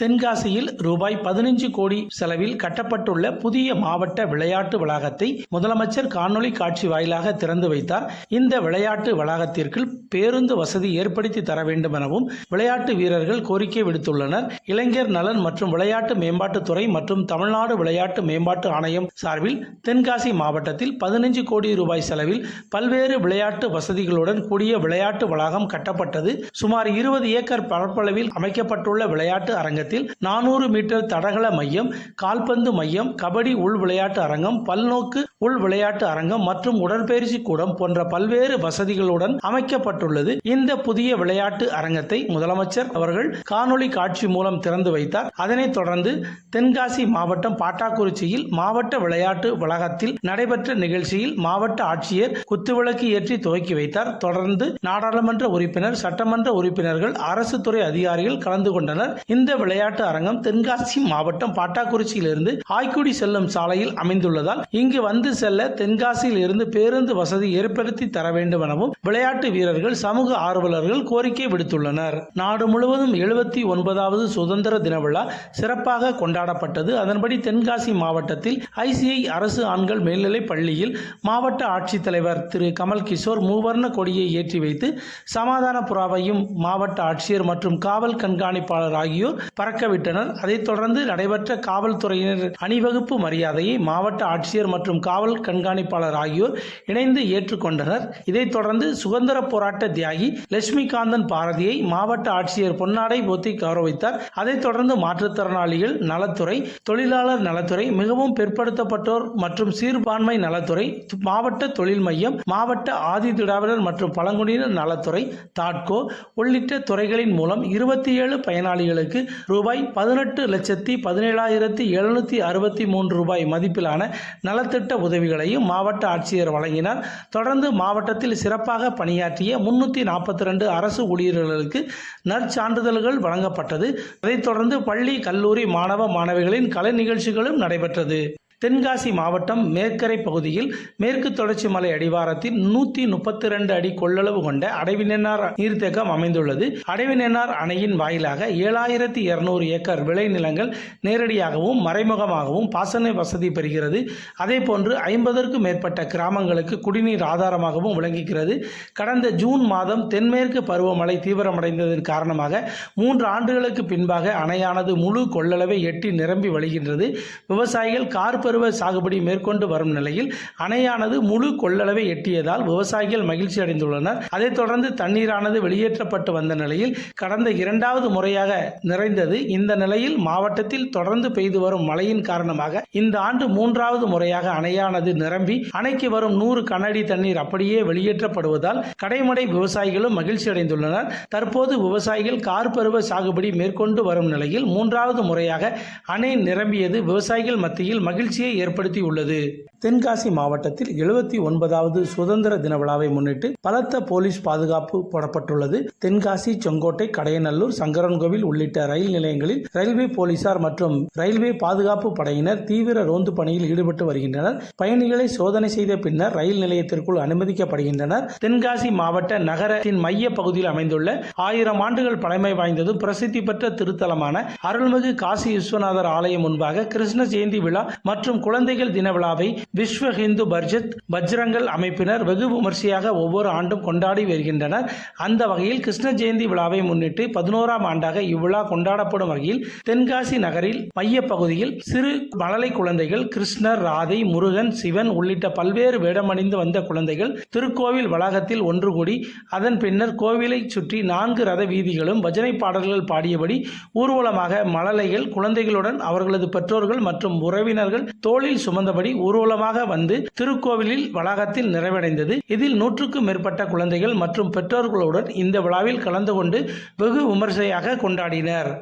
தென்காசியில் ரூபாய் பதினைஞ்சு கோடி செலவில் கட்டப்பட்டுள்ள புதிய மாவட்ட விளையாட்டு வளாகத்தை முதலமைச்சர் காணொலி காட்சி வாயிலாக திறந்து வைத்தார். இந்த விளையாட்டு வளாகத்திற்குள் பேருந்து வசதி ஏற்படுத்தி தர வேண்டும் எனவும் விளையாட்டு வீரர்கள் கோரிக்கை விடுத்துள்ளனர். இளைஞர் நலன் மற்றும் விளையாட்டு மேம்பாட்டுத்துறை மற்றும் தமிழ்நாடு விளையாட்டு மேம்பாட்டு ஆணையம் சார்பில் தென்காசி மாவட்டத்தில் பதினைஞ்சு கோடி ரூபாய் செலவில் பல்வேறு விளையாட்டு வசதிகளுடன் கூடிய விளையாட்டு வளாகம் கட்டப்பட்டது. சுமார் இருபது ஏக்கர் பரப்பளவில் அமைக்கப்பட்டுள்ள விளையாட்டு அரங்கத்தில் நானூறு மீட்டர் தடகள மையம் கால்பந்து மையம் கபடி உள் விளையாட்டு அரங்கம் பல்நோக்கு உள் விளையாட்டு அரங்கம் மற்றும் உடற்பயிற்சி கூடம் போன்ற பல்வேறு வசதிகளுடன் அமைக்கப்பட்டுள்ளது. இந்த புதிய விளையாட்டு அரங்கத்தை முதலமைச்சர் அவர்கள் காணொளி காட்சி மூலம் திறந்து வைத்தார். அதனைத் தொடர்ந்து தென்காசி மாவட்டம் பாட்டாக்குறிச்சியில் மாவட்ட விளையாட்டு வளாகத்தில் நடைபெற்ற நிகழ்ச்சியில் மாவட்ட ஆட்சியர் குத்துவிளக்கு ஏற்றி துவக்கி வைத்தார். தொடர்ந்து நாடாளுமன்ற உறுப்பினர் சட்டமன்ற உறுப்பினர்கள் அரசு துறை அதிகாரிகள் கலந்து கொண்டனர். இந்த விளையாட்டு அரங்கம் தென்காசி மாவட்டம் பாட்டாக்குறிச்சியிலிருந்து ஆய்க்குடி செல்லும் சாலையில் அமைந்துள்ளதால் இங்கு வந்து செல்ல தென்காசியில் இருந்து பேருந்து வசதி ஏற்படுத்தி தர வேண்டும் எனவும் விளையாட்டு வீரர்கள் சமூக ஆர்வலர்கள் கோரிக்கை விடுத்துள்ளனர். நாடு முழுவதும் எழுபத்தி ஒன்பதாவது சுதந்திர தின விழா சிறப்பாக கொண்டாடப்பட்டது. அதன்படி தென்காசி மாவட்டத்தில் ஐசிஐ அரசு ஆண்கள் மேல்நிலைப் பள்ளியில் மாவட்ட ஆட்சித்தலைவர் திரு. கமல் கிஷோர் மூவர்ண கொடியை ஏற்றி வைத்து சமாதான புறாவையும் மாவட்ட ஆட்சியர் மற்றும் காவல் கண்காணிப்பாளர் ஆகியோர் பறக்கவிட்டனர். அதைத் தொடர்ந்து நடைபெற்ற காவல்துறையினர் அணிவகுப்பு மரியாதையை மாவட்ட ஆட்சியர் மற்றும் காவல் கண்காணிப்பாளர் ஆகியோர் இணைந்து ஏற்றுக்கொண்டனர். இதைத் தொடர்ந்து சுதந்திர போராட்ட தியாகி லட்சுமிகாந்தன் பாரதியை மாவட்ட ஆட்சியர் பொன்னாடை போத்தி கௌரவித்தார். அதைத் தொடர்ந்து மாற்றுத்திறனாளிகள் நலத்துறை தொழிலாளர் நலத்துறை மிகவும் பிற்படுத்தப்பட்டோர் மற்றும் சிறுபான்மை நலத்துறை மாவட்ட தொழில் மையம் மாவட்ட ஆதி திராவிடர் மற்றும் பழங்குடியினர் நலத்துறை தாட்கோ உள்ளிட்ட துறைகளின் மூலம் இருபத்தி ஏழு பயனாளிகளுக்கு ரூபாய் பதினெட்டு லட்சத்தி பதினேழாயிரத்தி எழுநூத்தி அறுபத்தி மூன்று ரூபாய் மதிப்பிலான நலத்திட்ட உதவிகளையும் மாவட்ட ஆட்சியர் வழங்கினார். தொடர்ந்து மாவட்டத்தில் சிறப்பாக பணியாற்றிய முன்னூற்றி நாற்பத்தி ரெண்டு அரசு ஊழியர்களுக்கு நற்சான்றிதழ்கள் வழங்கப்பட்டது. அதைத் தொடர்ந்து பள்ளி கல்லூரி மாணவ மாணவிகளின் கலை நிகழ்ச்சிகளும் நடைபெற்றது. தென்காசி மாவட்டம் மேற்கரை பகுதியில் மேற்கு தொடர்ச்சி மலை அடிவாரத்தில் நூத்தி முப்பத்தி ரெண்டு அடி கொள்ளளவு கொண்ட அடைவினென்னார் நீர்த்தேக்கம் அமைந்துள்ளது. அடைவினென்னார் அணையின் வாயிலாக ஏழாயிரத்தி இருநூறு ஏக்கர் விளைநிலங்கள் நேரடியாகவும் மறைமுகமாகவும் பாசன வசதி பெறுகிறது. அதே போன்று ஐம்பதற்கும் மேற்பட்ட கிராமங்களுக்கு குடிநீர் ஆதாரமாகவும் விளங்குகிறது. கடந்த ஜூன் மாதம் தென்மேற்கு பருவமழை தீவிரமடைந்ததன் காரணமாக மூன்று ஆண்டுகளுக்கு பின்பாக அணையானது முழு கொள்ளளவை எட்டி நிரம்பி வழிகின்றது. விவசாயிகள் கார் பருவ சாகுபடி மேற்கொண்டு வரும் நிலையில் அணையானது முழு கொள்ளளவை எட்டியதால் விவசாயிகள் மகிழ்ச்சி அடைந்துள்ளனர். அதைத் தொடர்ந்து தண்ணீரானது வெளியேற்றப்பட்டு வந்த நிலையில் கடந்த இரண்டாவது முறையாக நிறைந்தது. இந்த நிலையில் மாவட்டத்தில் தொடர்ந்து பெய்து வரும் மழையின் காரணமாக இந்த ஆண்டு மூன்றாவது முறையாக அணையானது நிரம்பி அணைக்கு வரும் நூறு கனடி தண்ணீர் அப்படியே வெளியேற்றப்படுவதால் கடைமடை விவசாயிகளும் மகிழ்ச்சி அடைந்துள்ளனர். தற்போது விவசாயிகள் கார் பருவ சாகுபடி மேற்கொண்டு வரும் நிலையில் மூன்றாவது முறையாக அணை நிரம்பியது. விவசாயிகள் மத்தியில் மகிழ்ச்சி மகிழ்ச்சியை ஏற்படுத்தியுள்ளது. தென்காசி மாவட்டத்தில் எழுபத்தி ஒன்பதாவது சுதந்திர தின விழாவை முன்னிட்டு பலத்த போலீஸ் பாதுகாப்பு போடப்பட்டுள்ளது. தென்காசி செங்கோட்டை கடையநல்லூர் சங்கரன்கோவில் உள்ளிட்ட ரயில் நிலையங்களில் ரயில்வே போலீசார் மற்றும் ரயில்வே பாதுகாப்பு படையினர் தீவிர ரோந்து பணியில் ஈடுபட்டு வருகின்றனர். பயணிகளை சோதனை செய்த பின்னர் ரயில் நிலையத்திற்குள் அனுமதிக்கப்படுகின்றனர். தென்காசி மாவட்ட நகரத்தின் மைய பகுதியில் அமைந்துள்ள ஆயிரம் ஆண்டுகள் பழமை வாய்ந்ததும் பிரசித்தி பெற்ற திருத்தலமான அருள்மிகு காசி விஸ்வநாதர் ஆலயம் முன்பாக கிருஷ்ண ஜெயந்தி விழா மற்றும் குழந்தைகள் தின விழாவை விஸ்வ ஹிந்து பர்ஜத் பஜ்ரங்கல் அமைப்பினர் வெகு விமர்சையாக ஒவ்வொரு ஆண்டும் கொண்டாடி வருகின்றனர். அந்த வகையில் கிருஷ்ண ஜெயந்தி விழாவை முன்னிட்டு பதினோராம் ஆண்டாக இவ்விழா கொண்டாடப்படும் வகையில் தென்காசி நகரில் மைய பகுதியில் சிறு மழலை குழந்தைகள் கிருஷ்ணர் ராதை முருகன் சிவன் உள்ளிட்ட பல்வேறு வேடமணிந்து வந்த குழந்தைகள் திருக்கோவில் வளாகத்தில் ஒன்று கூடி அதன் பின்னர் கோவிலை சுற்றி நான்கு ரத வீதிகளும் பஜனை பாடல்கள் பாடியபடி ஊர்வலமாக மழலைகள் குழந்தைகளுடன் அவர்களது பெற்றோர்கள் மற்றும் உறவினர்கள் தோளில் சுமந்தபடி ஊர்வலமாக வந்து திருக்கோவிலில் வளாகத்தில் நிறைவடைந்தது. இதில் நூற்றுக்கும் மேற்பட்ட குழந்தைகள் மற்றும் பெற்றோர்களுடன் இந்த விழாவில் கலந்து கொண்டு வெகு விமர்சையாக கொண்டாடினர்.